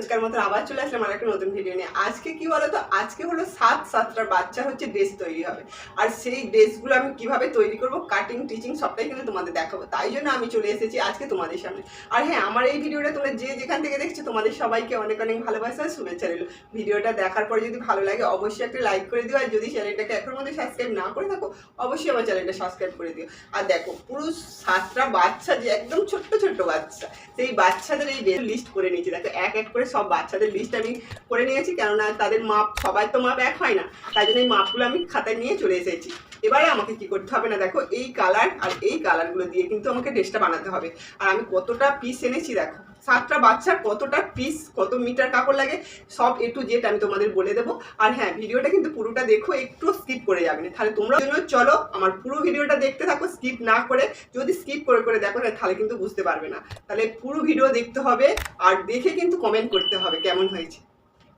রোজকার মতো আবার চলে আসলাম আর একটা নতুন ভিডিও নিয়ে। আজকে কি বলতো? আজকে হলো সাত সাতটা বাচ্চা হচ্ছে ড্রেস তৈরি হবে। আর সেই ড্রেসগুলো আমি কীভাবে তৈরি করব কাটিং টিচিং সবটাই কিন্তু তোমাদের দেখাবো। তাই জন্য আমি চলে এসেছি আজকে তোমাদের সামনে। আর হ্যাঁ আমার এই ভিডিওটা তোমরা যে যেখান থেকে দেখছ, তোমাদের সবাইকে অনেক অনেক ভালোবাসা, শুভেচ্ছা রইল। ভিডিওটা দেখার পরে যদি ভালো লাগে, অবশ্যই একটা লাইক করে দিও। আর যদি চ্যানেলটাকে এখনও মধ্যে সাবস্ক্রাইব না করে থাকো, অবশ্যই আমার চ্যানেলটা সাবস্ক্রাইব করে দিও। আর দেখো, পুরো সাতটা বাচ্চা যে একদম ছোট্ট ছোট্ট বাচ্চা, সেই বাচ্চাদের এই লিস্ট করে নিয়েছি। দেখো, এক এক করে সব বাচ্চাদের লিস্ট আমি করে নিয়েছি, কেননা তাদের মাপ সবাই তো মাপ এক হয় না। তাই জন্য এই মাপগুলো আমি খাতায় নিয়ে চলে এসেছি। এবারে আমাকে কি করতে হবে না, দেখো, এই কালার আর এই কালারগুলো দিয়ে কিন্তু আমাকে ড্রেসটা বানাতে হবে। আর আমি কতটা পিস এনেছি, দেখো। সাতটা বাচ্চার কতটা পিস কত মিটার কাপড় লাগে, সব এ টু আমি তোমাদের বলে দেবো। আর হ্যাঁ ভিডিওটা কিন্তু পুরোটা দেখো, একটু স্কিপ করে যাবে না। তাহলে তোমরা জন্য চলো, আমার পুরো ভিডিওটা দেখতে থাকো স্কিপ না করে, যদি স্কিপ করে করে দেখো না তাহলে কিন্তু বুঝতে পারবে না। তাহলে পুরো ভিডিও দেখতে হবে, আর দেখে কিন্তু কমেন্ট করতে হবে, কেমন হয়েছে।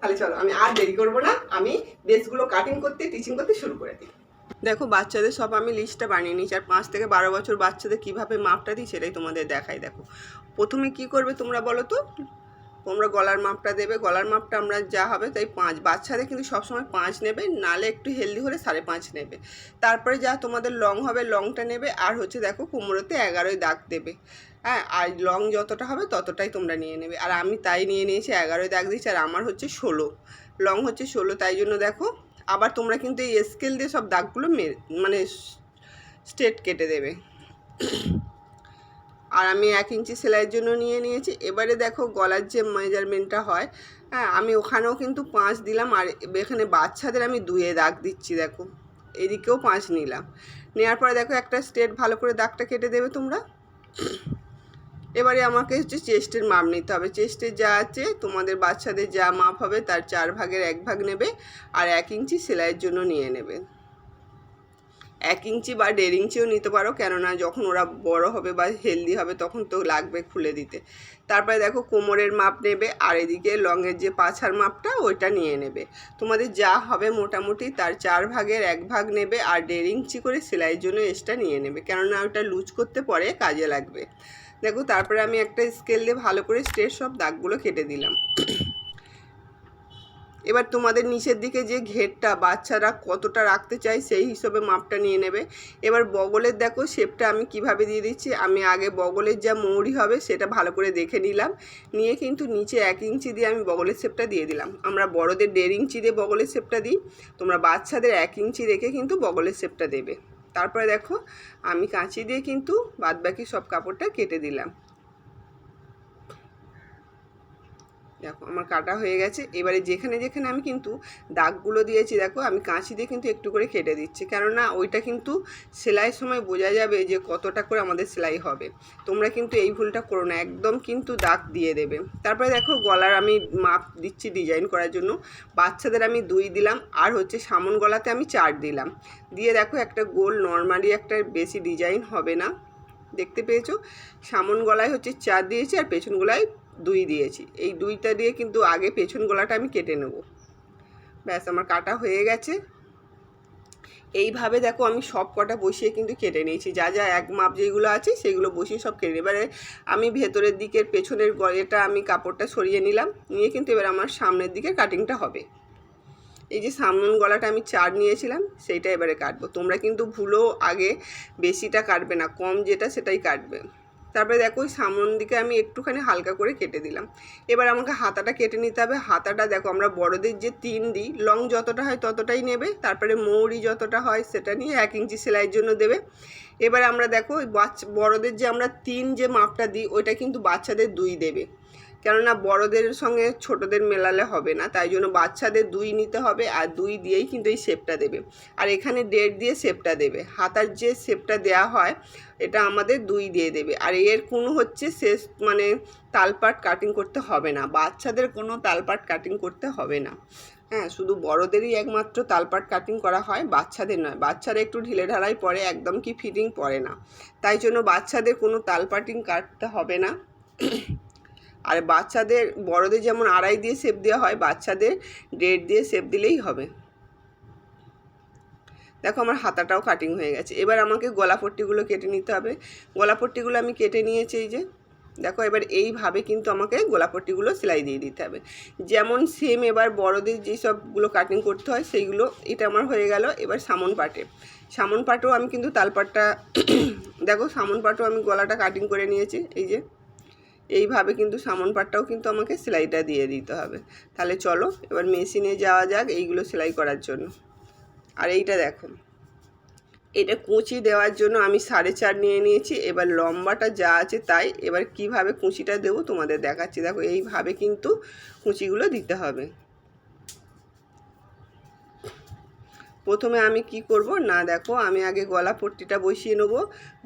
তাহলে চলো, আমি আর দেরি করব না। আমি ড্রেসগুলো কাটিং করতে টিচিং করতে শুরু করে দিই। দেখো, বাচ্চাদের সব আমি লিস্টটা বানিয়ে নিয়েছি আর পাঁচ থেকে বারো বছর বাচ্চাদের কীভাবে মাপটা দিই সেটাই তোমাদের দেখাই, দেখো। প্রথমে কি করবে তোমরা বলো তো? তোমরা গলার মাপটা দেবে, গলার মাপটা আমরা যা হবে তাই পাঁচ। বাচ্চাদের কিন্তু সবসময় পাঁচ নেবে, নালে একটু হেলদি হলে সাড়ে পাঁচ নেবে। তারপরে যা তোমাদের লং হবে লংটা নেবে, আর হচ্ছে দেখো কোমরতে এগারোই দাগ দেবে। হ্যাঁ আর লং যতটা হবে ততটাই তোমরা নিয়ে নেবে। আর আমি তাই নিয়ে নিয়েছি, এগারোই দাগ দিয়েছি, আর আমার হচ্ছে ষোলো। লং হচ্ছে ষোলো, তাই জন্য দেখো আবার তোমরা কিন্তু এই স্কেল দিয়ে সব দাগগুলো মানে স্ট্রেট কেটে দেবে। আর আমি এক ইঞ্চি সেলাইয়ের জন্য নিয়ে নিয়েছি। এবারে দেখো গলার যে মেজারমেন্টটা হয় হ্যাঁ আমি ওখানেও কিন্তু পাঁচ দিলাম আর এখানে বাচ্চাদের আমি দুয়ে দাগ দিচ্ছি, দেখো। এদিকেও পাঁচ নিলাম। নেওয়ার পরে দেখো একটা স্টেট ভালো করে দাগটা কেটে দেবে তোমরা। এবারে আমাকে হচ্ছে চেস্টের মাপ নিতে হবে। চেস্টে যা আছে তোমাদের বাচ্চাদের যা মাপ হবে তার চার ভাগের এক ভাগ নেবে আর এক ইঞ্চি সেলাইয়ের জন্য নিয়ে নেবে। এক ইঞ্চি বা দেড় ইঞ্চিও নিতে পারো, কেননা যখন ওরা বড় হবে বা হেলদি হবে তখন তো লাগবে খুলে দিতে। তারপরে দেখো কোমরের মাপ নেবে আর এদিকে লংয়ের যে পাছার মাপটা ওইটা নিয়ে নেবে। তোমাদের যা হবে মোটামুটি তার চার ভাগের এক ভাগ নেবে আর দেড় ইঞ্চি করে সেলাইয়ের জন্য এক্সট্রা নিয়ে নেবে, কেননা ওটা লুজ করতে পরে কাজে লাগবে। দেখো, তারপরে আমি একটা স্কেল দিয়ে ভালো করে স্ট্রেট সব দাগগুলো কেটে দিলাম। এবার তোমাদের নিচের দিকে যে ঘেরটা বাচ্চারা কতটা রাখতে চায় সেই হিসেবে মাপটা নিয়ে নেবে। এবার বগলের দেখো শেপটা আমি কীভাবে দিয়ে দিচ্ছি, আমি আগে বগলের যা মৌরি হবে সেটা ভালো করে দেখে নিলাম। নিয়ে কিন্তু নিচে এক ইঞ্চি দিয়ে আমি বগলের শেপটা দিয়ে দিলাম। আমরা বড়দের দেড় ইঞ্চি দিয়ে বগলের শেপটা দিই, তোমরা বাচ্চাদের এক ইঞ্চি রেখে কিন্তু বগলের শেপটা দেবে। তারপরে দেখো আমি কাঁচি দিয়ে কিন্তু বাদবাকি সব কাপড়টা কেটে দিলাম। দেখো, আমার কাটা হয়ে গেছে। এবারে যেখানে যেখানে আমি কিন্তু দাগগুলো দিয়েছি, দেখো, আমি কাঁচি দিয়ে কিন্তু একটু করে কেটে দিচ্ছি। কেননা ওইটা কিন্তু সেলাইয়ের সময় বোঝা যাবে যে কতটা করে আমাদের সেলাই হবে। তোমরা কিন্তু এই ভুলটা করো না, একদম কিন্তু দাগ দিয়ে দেবে। তারপরে দেখো, গলার আমি মাপ দিচ্ছি ডিজাইন করার জন্য। বাচ্চাদের আমি দুই দিলাম, আর হচ্ছে সামন গলাতে আমি চার দিলাম। দিয়ে দেখো, একটা গোল নর্মালি একটা বেশি ডিজাইন হবে না। দেখতে পেয়েছ? সামন গলায় হচ্ছে চার দিয়েছি, আর পেছন গলায় দুই দিয়েছি। এই দুইটা দিয়ে কিন্তু আগে পেছন গলাটা আমি কেটে নেব। ব্যাস, আমার কাটা হয়ে গেছে। এইভাবে দেখো আমি সব কটা বসিয়ে কিন্তু কেটে নিয়েছি। যা যা এক মাপ যেগুলো আছে সেগুলো বসিয়ে সব কেটে। এবারে আমি ভেতরের দিকের পেছনের গলেটা আমি কাপড়টা সরিয়ে নিলাম। নিয়ে কিন্তু এবার আমার সামনের দিকে কাটিংটা হবে। এই যে সামন গলাটা আমি চার নিয়েছিলাম, সেইটা এবারে কাটবো। তোমরা কিন্তু ভুলো, আগে বেশিটা কাটবে না, কম যেটা সেটাই কাটবে। তারপরে দেখো ওই সামন দিকে আমি একটুখানি হালকা করে কেটে দিলাম। এবার আমাকে হাতাটা কেটে নিতে হবে। হাতাটা দেখো আমরা বড়দের যে তিন দিই লং যতটা হয় ততটাই নেবে। তারপরে মৌরি যতটা হয় সেটা নিয়ে এক ইঞ্চি সেলাইয়ের জন্য দেবে। এবার আমরা দেখো ওই বাচ্চা বড়দের যে আমরা তিন যে মাপটা দিই, ওইটা কিন্তু বাচ্চাদের দুই দেবে। কেননা বড়দের সঙ্গে ছোটদের মেলালে হবে না, তাই জন্য বাচ্চাদের দুই নিতে হবে আর দুই দিয়েই কিন্তু এই শেপটা দেবে। আর এখানে দেড় দিয়ে শেপটা দেবে। হাতার যে শেপটা দেওয়া হয়, এটা আমাদের দুই দিয়ে দেবে। আর এর কোনো হচ্ছে শেষ মানে তালপাট কাটিং করতে হবে না, বাচ্চাদের কোনো তালপাট কাটিং করতে হবে না। হ্যাঁ শুধু বড়দেরই একমাত্র তালপাট কাটিং করা হয়, বাচ্চাদের নয়। বাচ্চারা একটু ঢিলে ঢালাই পরে, একদম কি ফিটিং পড়ে না। তাই জন্য বাচ্চাদের কোনো তালপাটিং কাটতে হবে না। আর বাচ্চাদের, বড়দের যেমন আড়াই দিয়ে শেপ দেওয়া হয়, বাচ্চাদের দেড় দিয়ে শেপ দিলেই হবে। দেখো আমার হাতাটাও কাটিং হয়ে গেছে। এবার আমাকে গলা পট্টিগুলো কেটে নিতে হবে। গলাপট্টিগুলো আমি কেটে নিয়েছি এই যে। দেখো এবার এইভাবে কিন্তু আমাকে গোলাপট্টিগুলো সেলাই দিয়ে দিতে হবে। যেমন সেম এবার বড়দের যেসবগুলো কাটিং করতে হয়, সেইগুলো, এটা আমার হয়ে গেল এবার সামন পাটে। সামন পাটেও আমি কিন্তু তালপাটটা, দেখো সামন পাটেও আমি গলাটা কাটিং করে নিয়েছি, এই যে। এইভাবে কিন্তু সামন পাটটাও কিন্তু আমাকে সেলাইটা দিয়ে দিতে হবে। তাহলে চলো, এবার মেশিনে যাওয়া যাক এইগুলো সেলাই করার জন্য। আর এইটা দেখো, এটা কুঁচি দেওয়ার জন্য আমি সাড়ে চার নিয়ে নিয়েছি, এবার লম্বাটা যা আছে তাই, এবার কীভাবে কুঁচিটা দেবো তোমাদের দেখাচ্ছি। দেখো, এইভাবে কিন্তু কুঁচিগুলো দিতে হবে। প্রথমে আমি কি করব? না, দেখো, আমি আগে গলা পট্টিটা বসিয়ে নেব।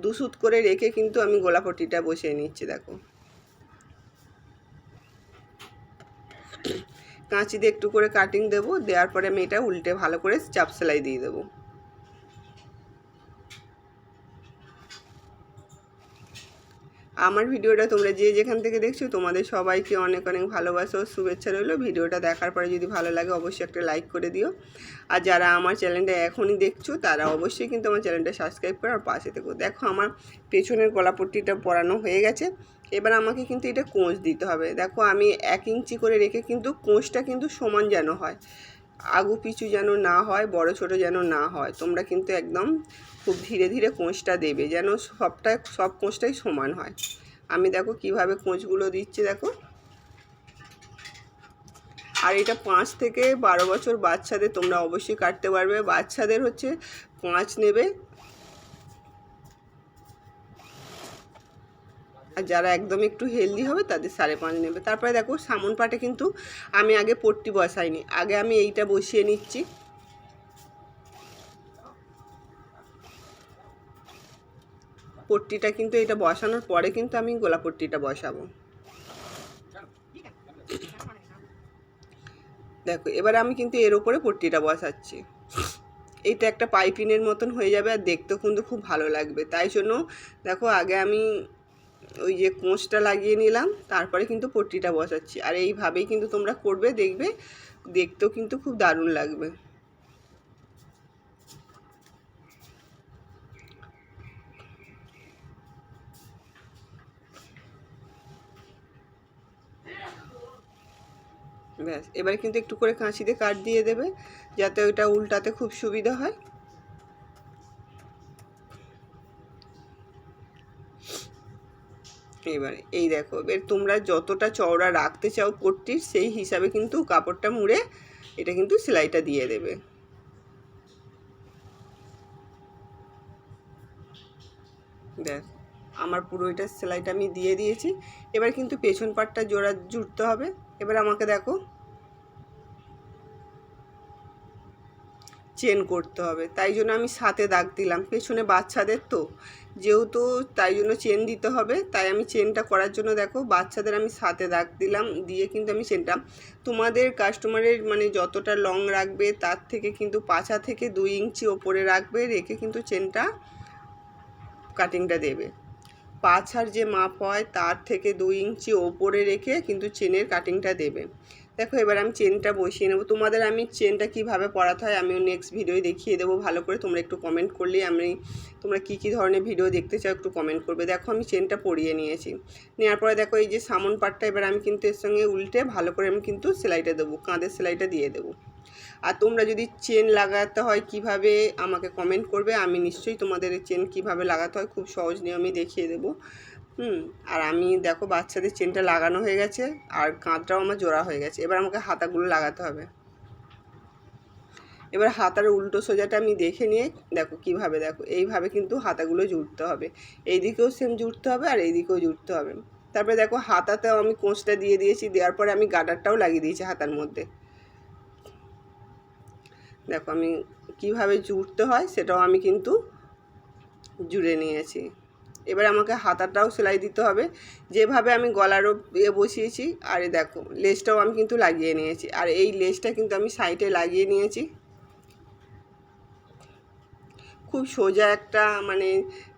দুসুত করে রেখে কিন্তু আমি গলা পট্টিটা বসিয়ে নিচ্ছি, দেখো। কাঁচি দিয়ে একটু করে কাটিং দেবো, দেওয়ার পরে আমি এটা উল্টে ভালো করে চাপ সেলাই দিয়ে দেবো। আমার ভিডিওটা তোমরা যে যেখান থেকে দেখছ, তোমাদের সবাইকে অনেক অনেক ভালোবাসা ও শুভেচ্ছা রইল। ভিডিওটা দেখার পরে যদি ভালো লাগে, অবশ্যই একটা লাইক করে দিও। আর যারা আমার চ্যানেলটা এখনই দেখছ, তারা অবশ্যই কিন্তু আমার চ্যানেলটা সাবস্ক্রাইব করে আর পাশে থেকো। দেখো, আমার পেছনের গলাপট্টিটা পরানো হয়ে গেছে। এবার আমাকে কিন্তু এটা কোঁচ দিতে হবে। দেখো আমি এক ইঞ্চি করে রেখে কিন্তু কোঁচটা কিন্তু সমান যেন হয়। আগু পিছু যেন না হয়, বড় ছোট যেন না হয়, তোমরা কিন্তু একদম খুব ধীরে ধীরে কোঁচটা দেবে যেন সবটা, সব কোঁচটাই সমান হয়। আমি দেখো কীভাবে কোঁচগুলো দিচ্ছি দেখো। আর এটা পাঁচ থেকে বারো বছর বাচ্চাদের তোমরা অবশ্যই কাটতে পারবে। বাচ্চাদের হচ্ছে পাঁচ নেবে আর যারা একদম একটু হেলদি হবে তাদের সাড়ে পাঁচ নেবে। তারপরে দেখো, সামন পাটে কিন্তু আমি আগে পট্টি বসাইনি। আগে আমি এইটা বসিয়ে নিচ্ছি। পট্টিটা কিন্তু এটা বসানোর পরে কিন্তু আমি গোলা পট্টিটা বসাবো। দেখো, এবার আমি কিন্তু এর উপরে পট্টিটা বসাচ্ছি। এইটা একটা পাইপিনের মতন হয়ে যাবে আর দেখতেও কিন্তু খুব ভালো লাগবে। তাই জন্য দেখো, আগে আমি ওই যে কোঁচটা লাগিয়ে নিলাম, তারপরে কিন্তু পট্টিটা বসাচ্ছি। আর এইভাবেই কিন্তু তোমরা করবে, দেখবে, দেখতেও কিন্তু খুব দারুণ লাগবে। ব্যাস, এবারে কিন্তু একটু করে কাঁচিতে কাট দিয়ে দেবে, যাতে ওইটা উল্টাতে খুব সুবিধা হয়। এবারে। এই দেখো, এবার তোমরা যতটা চওড়া রাখতে চাও কোটটির সেই হিসাবে কিন্তু কাপড়টা মুড়ে এটা কিন্তু সেলাইটা দিয়ে দেবে। দেখ, আমার পুরো এটা সেলাইটা আমি দিয়ে দিয়েছি। এবার কিন্তু পেছন পাটটা জোড়া জুড়তে হবে। এবার আমাকে দেখো চেন করতে হবে। তাই জন্য আমি সাথে দাগ দিলাম। পেছনে বাচ্চাদের তো। যেহেতু তাই জন্য চেন দিতে হবে। তাই আমি চেনটা করার জন্য দেখো, বাচ্চাদের আমি সাথে দাগ দিলাম। দিয়ে কিন্তু আমি চেনটা তোমাদের কাস্টমারের মানে যতটা লং রাখবে, তার থেকে কিন্তু পাছা থেকে দুই ইঞ্চি ওপরে রাখবে। রেখে কিন্তু চেনটা কাটিংটা দেবে। পাছার যে মাপ হয়, তার থেকে দুই ইঞ্চি ওপরে রেখে কিন্তু চেনের কাটিংটা দেবে। দেখো, এবার আমি চেনটা বসিয়ে নেব। তোমাদের আমি চেনটা কীভাবে পড়াতে হয় আমিও নেক্সট ভিডিও দেখিয়ে দেবো। ভালো করে তোমরা একটু কমেন্ট করলেই আমি, তোমরা কী কী ধরনের ভিডিও দেখতে চাও একটু কমেন্ট করবে। দেখো, আমি চেনটা পরিয়ে নিয়েছি। নেওয়ার পরে দেখো, এই যে সামন পাটটা এবার আমি কিন্তু এর সঙ্গে উল্টে ভালো করে আমি কিন্তু সেলাইটা দেবো, কাঁধের সেলাইটা দিয়ে দেবো। আর তোমরা যদি চেন লাগাতে হয় কীভাবে, আমাকে কমেন্ট করবে। আমি নিশ্চয়ই তোমাদের চেন কীভাবে লাগাতে হয় খুব সহজ নিয়মই দেখিয়ে দেবো। হুম, আর আমি দেখো বাচ্চাদের চেনটা লাগানো হয়ে গেছে, আর কাঁধটাও আমার জোড়া হয়ে গেছে। এবার আমাকে হাতাগুলো লাগাতে হবে। এবার হাতার উল্টো সোজাটা আমি দেখে নিয়ে দেখো কীভাবে দেখো, এইভাবে কিন্তু হাতাগুলো জুড়তে হবে। এই দিকেও সেম জুড়তে হবে আর এই দিকেও জুড়তে হবে। তারপরে দেখো হাতাতেও আমি কোঁচটা দিয়ে দিয়েছি, দেওয়ার পরে আমি গাডারটাও লাগিয়ে দিয়েছি হাতার মধ্যে। দেখো আমি কীভাবে জুড়তে হয় সেটাও আমি কিন্তু জুড়ে নিয়েছি। এবার আমাকে হাতাটাও সেলাই দিতে হবে। যেভাবে আমি গলারও ইয়ে বসিয়েছি, আর দেখো, লেসটাও আমি কিন্তু লাগিয়ে নিয়েছি। আর এই লেসটা কিন্তু আমি সাইডে লাগিয়ে নিয়েছি। খুব সোজা একটা মানে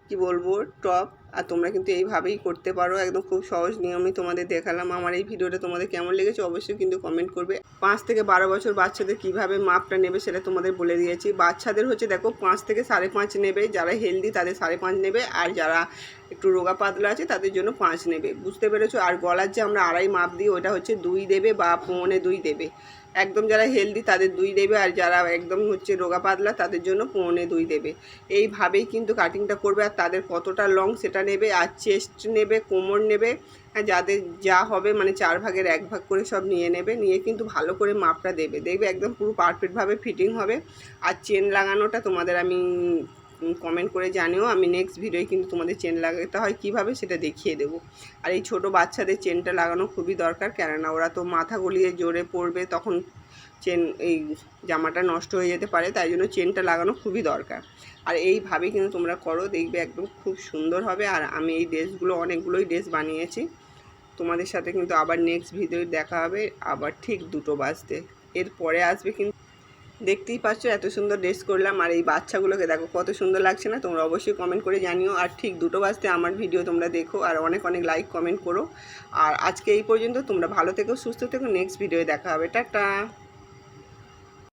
কি বলব, টপ। আর তোমরা কিন্তু এইভাবেই করতে পারো। একদম খুব সহজ নিয়মই তোমাদের দেখালাম। আমার এই ভিডিওটা তোমাদের কেমন লেগেছে অবশ্যই কিন্তু কমেন্ট করবে। পাঁচ থেকে বারো বছর বাচ্চাদের কীভাবে মাপটা নেবে সেটা তোমাদের বলে দিয়েছি। বাচ্চাদের হচ্ছে দেখো, পাঁচ থেকে সাড়ে পাঁচ নেবে। যারা হেলদি তাদের সাড়ে পাঁচ নেবে। আর যারা একটু রোগা পাতলা আছে, তাদের জন্য পাঁচ নেবে। বুঝতে পেরেছ? আর গলার যে আমরা আড়াই মাপ দিই, ওটা হচ্ছে দুই দেবে বা পৌনে দুই দেবে। একদম যারা হেলদি তাদের দুই দেবে। আর যারা একদম হচ্ছে রোগা পাতলা, তাদের জন্য পৌনে দুই দেবে। এইভাবেই কিন্তু কাটিংটা করবে। আর তাদের কতটা লং সেটা নেবে। আর চেস্ট নেবে, কোমর নেবে। আর যাদের যা হবে মানে চার ভাগের এক ভাগ করে সব নিয়ে নেবে। নিয়ে কিন্তু ভালো করে মাপটা দেবে। দেখবে একদম পুরো পারফেক্টভাবে ফিটিং হবে। আর চেন লাগানোটা তোমাদের আমি কমেন্ট করে জানিও। আমি নেক্সট ভিডিওয়ে কিন্তু তোমাদের চেন লাগাতে হয়, কীভাবে সেটা দেখিয়ে দেবো। আর এই ছোট বাচ্চাদের চেনটা লাগানো খুবই দরকার, কেননা ওরা তো মাথা গলিয়ে জোরে পড়বে, তখন চেন এই জামাটা নষ্ট হয়ে যেতে পারে, তাই জন্য চেনটা লাগানো খুবই দরকার। আর এইভাবে কিন্তু তোমরা করো, দেখবে একদম খুব সুন্দর হবে। আর আমি এই ড্রেসগুলো, অনেকগুলোই ড্রেস বানিয়েছি। তোমাদের সাথে কিন্তু আবার নেক্সট ভিডিও দেখা হবে, আবার ঠিক দুটো বাজতে। এরপরে আসবে কিন্তু দেখতেই পাচ্ছ, এত সুন্দর ড্রেস করলাম। আর এই বাচ্চাগুলোকে দেখো, কত সুন্দর লাগছে না? তোমরা অবশ্যই কমেন্ট করে জানিও। আর ঠিক দুটো বাজতে আমার ভিডিও তোমরা দেখো, আর অনেক অনেক লাইক কমেন্ট করো। আর আজকে এই পর্যন্ত তোমরা ভালো থেকো, সুস্থ থেকো। নেক্সট ভিডিও দেখা হবে। টাটা!